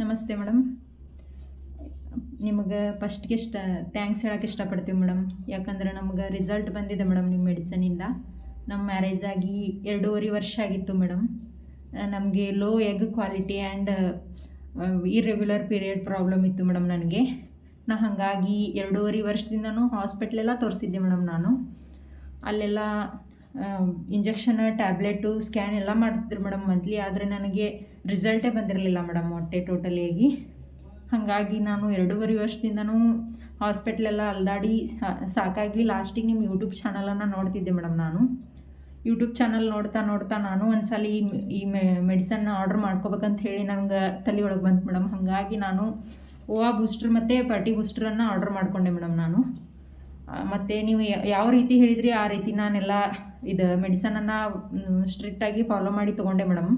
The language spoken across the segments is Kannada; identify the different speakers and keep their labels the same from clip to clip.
Speaker 1: ನಮಸ್ತೆ ಮೇಡಮ್. ನಿಮಗೆ ಫಸ್ಟ್ಗೆ ಇಷ್ಟ ಥ್ಯಾಂಕ್ಸ್ ಹೇಳೋಕೆ ಇಷ್ಟಪಡ್ತೀವಿ ಮೇಡಮ್. ಯಾಕಂದ್ರೆ ನಮ್ಗೆ ರಿಸಲ್ಟ್ ಬಂದಿದೆ ಮೇಡಮ್ ನಿಮ್ಮ ಮೆಡಿಸನಿಂದ ನಮ್ಮ ಮ್ಯಾರೇಜ್ ಆಗಿ ಎರಡೂವರೆ ವರ್ಷ ಆಗಿತ್ತು ಮೇಡಮ್. ನಮಗೆ low egg quality and irregular period problem ಇತ್ತು ಮೇಡಮ್ ನನಗೆ. ನಾ ಹಾಗಾಗಿ ಎರಡೂವರೆ ವರ್ಷದಿಂದನೂ ಹಾಸ್ಪಿಟ್ಲೆಲ್ಲ ತೋರಿಸಿದ್ದೆ ಮೇಡಮ್ ನಾನು. ಅಲ್ಲೆಲ್ಲ ಇಂಜೆಕ್ಷನ್ ಟ್ಯಾಬ್ಲೆಟು ಸ್ಕ್ಯಾನ್ ಎಲ್ಲ ಮಾಡ್ತಿದ್ರು ಮೇಡಮ್ ಮಂತ್ಲಿ ಆದರೆ ನನಗೆ ರಿಸಲ್ಟೇ ಬಂದಿರಲಿಲ್ಲ ಮೇಡಮ್ ಹೊಟ್ಟೆ ಟೋಟಲಿಯಾಗಿ ಹಾಗಾಗಿ ನಾನು ಎರಡೂವರೆ ವರ್ಷದಿಂದನೂ ಹಾಸ್ಪಿಟ್ಲೆಲ್ಲ ಅಲ್ದಾಡಿ ಸಾಕಾಗಿ ಲಾಸ್ಟಿಗೆ ನಿಮ್ಮ ಯೂಟ್ಯೂಬ್ ಚಾನಲನ್ನು ನೋಡ್ತಿದ್ದೆ ಮೇಡಮ್ ನಾನು. ಯೂಟ್ಯೂಬ್ ಚಾನಲ್ ನೋಡ್ತಾ ನೋಡ್ತಾ ನಾನು ಒಂದ್ಸಲ ಈ ಈ ಮೆಡಿಸನ್ನ ಆರ್ಡ್ರ್ ಮಾಡ್ಕೋಬೇಕಂತ ಹೇಳಿ ನಂಗೆ ತಲೆ ಒಳಗೆ ಬಂತು ಮೇಡಮ್ ಹಾಗಾಗಿ ನಾನು ಓವಾ ಬೂಸ್ಟ್ರ್ ಮತ್ತು ಪರ್ಟಿ ಬೂಸ್ಟ್ರನ್ನು ಆರ್ಡ್ರ್ ಮಾಡಿಕೊಂಡೆ ಮೇಡಮ್ ನಾನು. ಮತ್ತು ನೀವು ಯಾವ ರೀತಿ ಹೇಳಿದ್ರಿ ಆ ರೀತಿ ನಾನೆಲ್ಲ ಇದು ಮೆಡಿಸನನ್ನು ಸ್ಟ್ರಿಕ್ಟಾಗಿ ಫಾಲೋ ಮಾಡಿ ತೊಗೊಂಡೆ ಮೇಡಮ್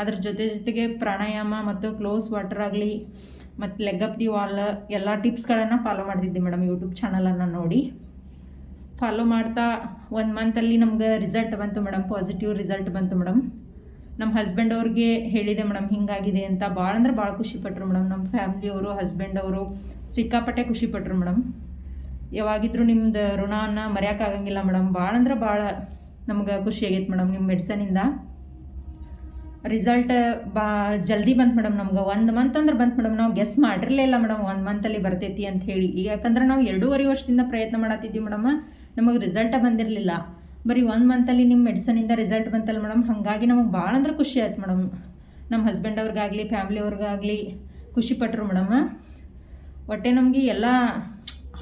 Speaker 1: ಅದ್ರ ಜೊತೆ ಜೊತೆಗೆ ಪ್ರಾಣಾಯಾಮ ಮತ್ತು ಕ್ಲೋಸ್ ವಾಟರ್ ಆಗಲಿ, ಮತ್ತು ಲೆಗ್ ಅಪ್ ದಿ ವಾಲ್ ಎಲ್ಲ ಟಿಪ್ಸ್ಗಳನ್ನು ಫಾಲೋ ಮಾಡ್ತಿದ್ದೆ ಮೇಡಮ್ ಯೂಟ್ಯೂಬ್ ಚಾನಲನ್ನು ನೋಡಿ. ಫಾಲೋ ಮಾಡ್ತಾ ಒಂದು ಮಂತಲ್ಲಿ ನಮ್ಗೆ ರಿಸಲ್ಟ್ ಬಂತು ಮೇಡಮ್ ಪಾಸಿಟಿವ್ ರಿಸಲ್ಟ್ ಬಂತು ಮೇಡಮ್ ನಮ್ಮ ಹಸ್ಬೆಂಡ್ ಅವ್ರಿಗೆ ಹೇಳಿದೆ ಮೇಡಮ್ ಹಿಂಗಾಗಿದೆ ಅಂತ. ಭಾಳ ಅಂದ್ರೆ ಭಾಳ ಖುಷಿಪಟ್ಟರು ಮೇಡಮ್ ನಮ್ಮ ಫ್ಯಾಮ್ಲಿಯವರು ಹಸ್ಬೆಂಡ್ ಅವರು ಸಿಕ್ಕಾಪಟ್ಟೆ ಖುಷಿಪಟ್ಟರು ಮೇಡಮ್ ಯಾವಾಗಿದ್ರೂ ನಿಮ್ದು ಋಣವನ್ನು ಮರೆಯೋಕ್ಕಾಗಂಗಿಲ್ಲ ಮೇಡಮ್ ಭಾಳ ಅಂದ್ರೆ ಭಾಳ ನಮ್ಗೆ ಖುಷಿ ಆಗೈತೆ ಮೇಡಮ್ ನಿಮ್ಮ ಮೆಡಿಸನಿಂದ ರಿಸಲ್ಟ್ ಬಾ ಜಲ್ದಿ ಬಂತು ಮೇಡಮ್ ನಮ್ಗೆ. ಒಂದು ಮಂತ್ ಅಂದ್ರೆ ಬಂತು ಮೇಡಮ್ ನಾವು ಗೆಸ್ ಮಾಡಿರಲೇ ಇಲ್ಲ ಮೇಡಮ್ ಒಂದು ಮಂತಲ್ಲಿ ಬರ್ತೈತಿ ಅಂತ ಹೇಳಿ. ಯಾಕಂದ್ರೆ ನಾವು ಎರಡೂವರೆ ವರ್ಷದಿಂದ ಪ್ರಯತ್ನ ಮಾಡತ್ತಿದ್ವಿ ಮೇಡಮ್ ನಮಗೆ ರಿಸಲ್ಟ ಬಂದಿರಲಿಲ್ಲ. ಬರೀ ಒಂದು ಮಂತಲ್ಲಿ ನಿಮ್ಮ ಮೆಡಿಸನಿಂದ ರಿಸಲ್ಟ್ ಬಂತಲ್ಲ ಮೇಡಮ್ ಹಾಗಾಗಿ ನಮಗೆ ಭಾಳ ಅಂದ್ರೆ ಖುಷಿ ಆಯ್ತು ಮೇಡಮ್ ನಮ್ಮ ಹಸ್ಬೆಂಡ್ ಅವ್ರಿಗಾಗಲಿ ಫ್ಯಾಮ್ಲಿ ಅವ್ರಿಗಾಗಲಿ ಖುಷಿಪಟ್ಟರು ಮೇಡಮ್ ಒಟ್ಟೆ ನಮಗೆ ಎಲ್ಲ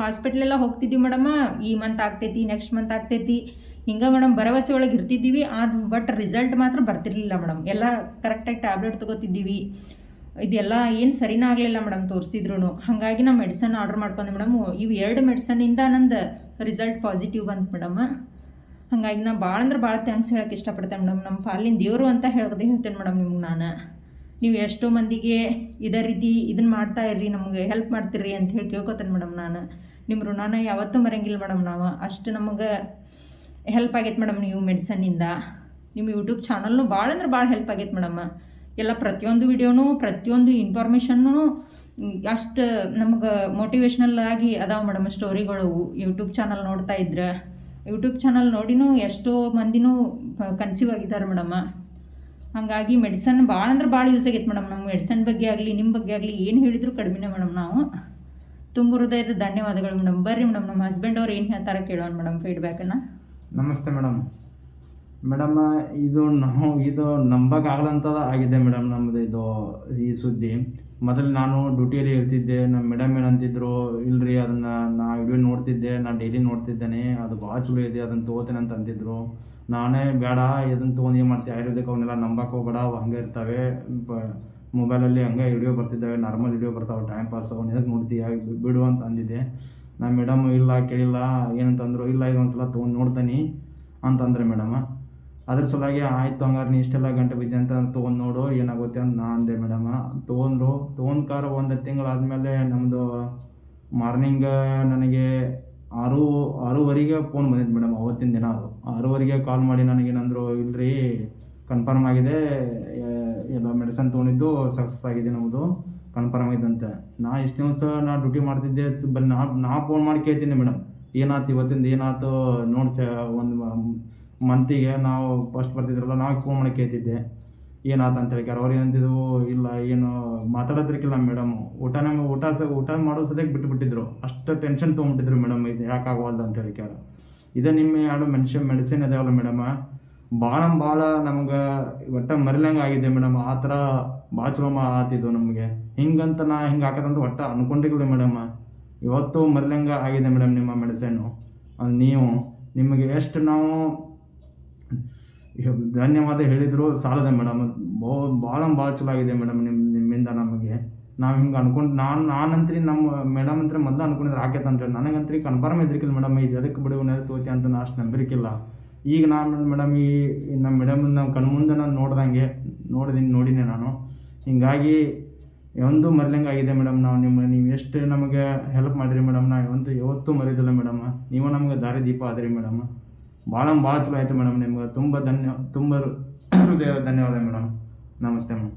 Speaker 1: ಹಾಸ್ಪಿಟ್ಲೆಲ್ಲ ಹೋಗ್ತಿದ್ವಿ ಮೇಡಮ್ಮ ಈ ಮಂತ್ ಆಗ್ತೈತಿ ನೆಕ್ಸ್ಟ್ ಮಂತ್ ಆಗ್ತೈತಿ. ಹಿಂಗೆ ಮೇಡಮ್ ಭರವಸೆ ಒಳಗೆ ಇರ್ತಿದ್ದೀವಿ. ಆದ ಬಟ್ ರಿಸಲ್ಟ್ ಮಾತ್ರ ಬರ್ತಿರ್ಲಿಲ್ಲ ಮೇಡಮ್ ಎಲ್ಲ ಕರೆಕ್ಟಾಗಿ ಟ್ಯಾಬ್ಲೆಟ್ ತೊಗೋತಿದ್ದೀವಿ. ಇದೆಲ್ಲ ಏನು ಸರಿನ ಆಗಲಿಲ್ಲ ಮೇಡಮ್ ತೋರಿಸಿದ್ರು ಹಾಗಾಗಿ ನಾ ಮೆಡಿಸನ್ ಆರ್ಡ್ರ್ ಮಾಡ್ಕೊಂಡೆ ಮೇಡಮ್ ಇವು ಎರಡು ಮೆಡಿಸನ್ನಿಂದ ನಂದು ರಿಸಲ್ಟ್ ಪಾಸಿಟಿವ್ ಬಂತು ಮೇಡಮ್. ಹಾಗಾಗಿ ನಾ ಭಾಳ ಅಂದ್ರೆ ಭಾಳ ಥ್ಯಾಂಕ್ಸ್ ಹೇಳೋಕ್ಕೆ ಇಷ್ಟಪಡ್ತೇನೆ ಮೇಡಮ್ ನಮ್ಮ ಪಾಲಿನ ದೇವರು ಅಂತ ಹೇಳೋದೇ ಹೇಳ್ತೇನೆ ಮೇಡಮ್ ನಿಮ್ಗೆ ನಾನು. ನೀವು ಎಷ್ಟೋ ಮಂದಿಗೆ ಇದೇ ರೀತಿ ಇದನ್ನು ಮಾಡ್ತಾ ಇರ್ರಿ, ನಮಗೆ ಹೆಲ್ಪ್ ಮಾಡ್ತೀರಿ ಅಂತ ಹೇಳಿ ಕೇಳ್ಕೊತೇನೆ ಮೇಡಮ್ ನಾನು. ನಿಮ್ಮ ಋಣಾನ ಯಾವತ್ತೂ ಮರಂಗಿಲ್ಲ ಮೇಡಮ್ ನಾವು. ಅಷ್ಟು ನಮಗೆ ಹೆಲ್ಪ್ ಆಗೈತೆ ಮೇಡಮ್ ನೀವು ಮೆಡಿಸನ್ನಿಂದ ನಿಮ್ಮ ಯೂಟ್ಯೂಬ್ ಚಾನಲ್ನು ಭಾಳ ಅಂದ್ರೆ ಭಾಳ ಹೆಲ್ಪ್ ಆಗೈತೆ ಮೇಡಮ್. ಎಲ್ಲ ಪ್ರತಿಯೊಂದು ವಿಡಿಯೋನು ಪ್ರತಿಯೊಂದು ಇನ್ಫಾರ್ಮೇಷನ್ನು ಅಷ್ಟು ನಮಗೆ ಮೋಟಿವೇಶ್ನಲ್ ಆಗಿ ಅದಾವೆ ಮೇಡಮ್ ಸ್ಟೋರಿಗಳು ಯೂಟ್ಯೂಬ್ ಚಾನಲ್ ನೋಡ್ತಾ ಇದ್ರೆ. ಯೂಟ್ಯೂಬ್ ಚಾನಲ್ ನೋಡಿನೂ ಎಷ್ಟೋ ಮಂದಿನೂ ಕನ್ಸೀವ್ ಆಗಿದ್ದಾರೆ ಮೇಡಮ್. ಹಾಗಾಗಿ ಮೆಡಿಸನ್ ಭಾಳ ಅಂದ್ರೆ ಭಾಳ ಯೂಸ್ ಆಗೈತೆ ಮೇಡಮ್ ನಮ್ಮ ಮೆಡಿಸನ್ ಬಗ್ಗೆ ಆಗಲಿ ನಿಮ್ಮ ಬಗ್ಗೆ ಆಗಲಿ ಏನು ಹೇಳಿದರೂ ಕಡಿಮೆನೇ ಮೇಡಮ್ ನಾವು. ತುಂಬ ಹೃದಯದ ಧನ್ಯವಾದಗಳು ಮೇಡಮ್. ಬರ್ರಿ ಮೇಡಮ್, ನಮ್ಮ ಹಸ್ಬೆಂಡ್ ಅವ್ರು ಏನು ಹೇಳ್ತಾರೆ ಕೇಳೋಣ ಮೇಡಮ್ ಫೀಡ್ಬ್ಯಾಕನ್ನು
Speaker 2: ನಮಸ್ತೆ ಮೇಡಮ್. ಮೇಡಮ್, ಇದು ನಾವು, ಇದು ನಂಬಕ್ಕಾಗದಂಥದ್ದು ಆಗಿದೆ ಮೇಡಮ್ ನಮ್ಮದು ಇದು ಈ ಸುದ್ದಿ. ಮೊದಲು ನಾನು ಡ್ಯೂಟಿಯಲ್ಲಿ ಇರ್ತಿದ್ದೆ, ನಮ್ಮ ಮೇಡಮ್ ಏನಂತಿದ್ರು, ಇಲ್ರಿ ಅದನ್ನು ನಾ ವಿಡಿಯೋ ನೋಡ್ತಿದ್ದೆ ನಾನು ಡೈಲಿ ನೋಡ್ತಿದ್ದೇನೆ, ಅದು ಭಾಳ ಚಲೋ ಇದೆ, ಅದನ್ನು ತೊಗೋತೇನೆ ಅಂತ ಅಂತಿದ್ರು. ನಾನೇ ಬೇಡ, ಇದನ್ನು ತೊಗೊಂಡು ಏನು ಮಾಡ್ತೀವಿ ಆಯುರ್ವೇದಿಕ್ ಅವನ್ನೆಲ್ಲ ನಂಬಕ್ಕೆ ಹೋಗ್ಬೇಡ ಹಂಗೆ ಇರ್ತವೆ. ಮೊಬೈಲಲ್ಲಿ ಹಂಗೆ ವಿಡಿಯೋ ಬರ್ತಿದ್ದಾವೆ ನಾರ್ಮಲ್ ವಿಡಿಯೋ ಬರ್ತಾವೆ ಟೈಮ್ ಪಾಸ್ ಎದಕ್ಕೆ ನೋಡ್ತೀಯ ಬಿಡು ಅಂತ ಅಂದಿದ್ದೆ. ನಾನು, ಮೇಡಮ್, ಇಲ್ಲ, ಕೇಳಿಲ್ಲ, ಏನಂತಂದ್ರು, ಇಲ್ಲ ಒಂದು ಸಲ ತೊಗೊಂಡು ನೋಡ್ತಾನೆ ಅಂತಂದ್ರೆ ಮೇಡಮ್. ಅದ್ರ ಸಲುವಾಗಿ, ಆಯ್ತು, ಹಂಗಾರೆ ನೀ ಇಷ್ಟೆಲ್ಲ ಗಂಟೆ ಬಿದ್ದೆ ಅಂತ ತೊಗೊಂಡು ನೋಡು, ಏನಾಗುತ್ತೆ ಅಂತ ನಾ ಅಂದೆ ಮೇಡಮ್. ತೊಗೊಂಡ್ರು, ತೊಗೊಂಡ್ ಕಾರ ಒಂದು ತಿಂಗಳಾದಮೇಲೆ ನಮ್ಮದು ಮಾರ್ನಿಂಗ್ ನನಗೆ ಆರು, ಆರೂವರೆಗೆ ಫೋನ್ ಬಂದಿತ್ತು ಮೇಡಮ್, ಅವತ್ತಿನ ದಿನ ಅದು. ಆರೂವರೆಗೆ ಕಾಲ್ ಮಾಡಿ ನನಗೇನಂದ್ರು, ಇಲ್ರಿ ಕನ್ಫರ್ಮ್ ಆಗಿದೆ ಎಲ್ಲ ಮೆಡಿಸನ್ ತೊಗೊಂಡಿದ್ದು ಸಕ್ಸಸ್ ಆಗಿದೆ ನಮ್ಮದು ಕನ್ಫರ್ಮ್ ಆಗಿದೆ ಅಂತ ನಾ ಇಷ್ಟು ದಿವಸ ನಾ ಡ್ಯೂಟಿ ಮಾಡ್ತಿದ್ದೆ, ಬರೀ ನಾ ನಾ ಫೋನ್ ಮಾಡಿ ಕೇಳ್ತೀನಿ ಮೇಡಮ್ ಏನಾಯ್ತು ಇವತ್ತಿಂದ, ಏನಾಯ್ತು ನೋಡಿ ಒಂದು ಮಂತಿಗೆ ನಾವು ಫಸ್ಟ್ ಬರ್ತಿದ್ರಲ್ಲ, ನಾವು ಫೋನ್ ಮಾಡಿ ಕೇಳ್ತಿದ್ದೆ. ಏನಾಯ್ತು ಅಂತ ಹೇಳಿ ಅವ್ರು ಏನಂತಿದ್ವು ಇಲ್ಲ, ಏನು ಮಾತಾಡೋದ್ರಕ್ಕಿಲ್ಲ ಮೇಡಮ್ ಊಟ ನಮಗೆ ಊಟ ಸ, ಊಟ ಮಾಡೋ ಸದ್ಯಕ್ಕೆ ಬಿಟ್ಟುಬಿಟ್ಟಿದ್ರು ಅಷ್ಟು ಟೆನ್ಷನ್ ತೊಗೊಂಬಿಟ್ಟಿದ್ರು ಮೇಡಮ್ ಇದು ಯಾಕೆ ಆಗವಲ್ದು ಅಂತ ಹೇಳ್ಕ್ಯಾರ. ಇದೇ ನಿಮ್ಮ ಎರಡು ಮೆನ್ಷನ್ ಮೆಡಿಸಿನ್ ಅದಾವಲ್ಲ ಮೇಡಮ್ ಭಾಳ ಭಾಳ ನಮ್ಗೆ ಒಟ್ಟ ಮರಿಲಂಗೆ ಆಗಿದೆ ಮೇಡಮ್ ಆ ಥರ ಭಾಳ ಚಲೋ ಮಾ ಆತಿದ್ದು ನಮಗೆ. ಹಿಂಗಂತ ನಾ ಹಿಂಗೆ ಹಾಕದಂತ ಒಟ್ಟು ಅನ್ಕೊಂಡಿರ್ಲಿಲ್ಲ ಮೇಡಮ್ ಇವತ್ತು ಮರಿಲಂಗೆ ಆಗಿದೆ ಮೇಡಮ್ ನಿಮ್ಮ ಮೆಡಿಸನ್ನು ನೀವು ನಿಮಗೆ ಎಷ್ಟು ನಾವು ಧನ್ಯವಾದ ಹೇಳಿದ್ರು ಸಾಲದೆ ಮೇಡಮ್ ಬೋ ಭಾಳ ಭಾಳ ಚಲೋ ಆಗಿದೆ ಮೇಡಮ್ ನಿಮ್ಮ ನಿಮ್ಮಿಂದ ನಮಗೆ. ನಾವು ಹಿಂಗೆ ಅನ್ಕೊಂಡು, ನಾನು, ನಾನಂತ್ರಿ ನಮ್ಮ ಮೇಡಮ್ ಅಂತ ಮೊದಲು ಅನ್ಕೊಂಡಿದ್ರೆ ಆಕೈತೆ ಅಂತೇಳಿ ನನಗಂತ್ರಿ ಕನ್ಫರ್ಮ್ ಇದ್ರಿಕಿಲ್ಲ ಮೇಡಮ್ ಇದು ಎದಕ್ಕೆ ಬಿಡು ನೆಲೆ ತೋತಿ ಅಂತ ನಾ ಅಷ್ಟು ನಂಬಿರಿಕಿಲ್ಲ. ಈಗ ನಾನು ಮೇಡಮ್ ಈ ನಮ್ಮ ಮೇಡಮ್ ನಾವು ಕಣ್ಮುಂದೆ ನಾನು ನೋಡ್ದಂಗೆ, ನೋಡಿದೀನಿ, ನೋಡಿನಿ ನಾನು. ಹಿಂಗಾಗಿ ಒಂದು ಮರ್ಲಂಗೆ ಆಗಿದೆ ಮೇಡಮ್ ನಾವು ನಿಮ್ಮ ನೀವು ಎಷ್ಟು ನಮಗೆ ಹೆಲ್ಪ್ ಮಾಡಿರಿ ಮೇಡಮ್ ನಾವು ಒಂದು ಯಾವತ್ತೂ ಮರೆಯೋದಿಲ್ಲ ಮೇಡಮ್ ನೀವು ನಮಗೆ ದಾರಿ ದೀಪ ಆದ್ರಿ ಮೇಡಮ್ ಭಾಳ ಭಾಳ ಚಲೋ ಆಯಿತು ಮೇಡಮ್ ನಿಮ್ಗೆ. ತುಂಬ ಧನ್ಯ, ತುಂಬ ಹೃದಯ ಧನ್ಯವಾದ ಮೇಡಮ್ ನಮಸ್ತೆ ಮೇಡಮ್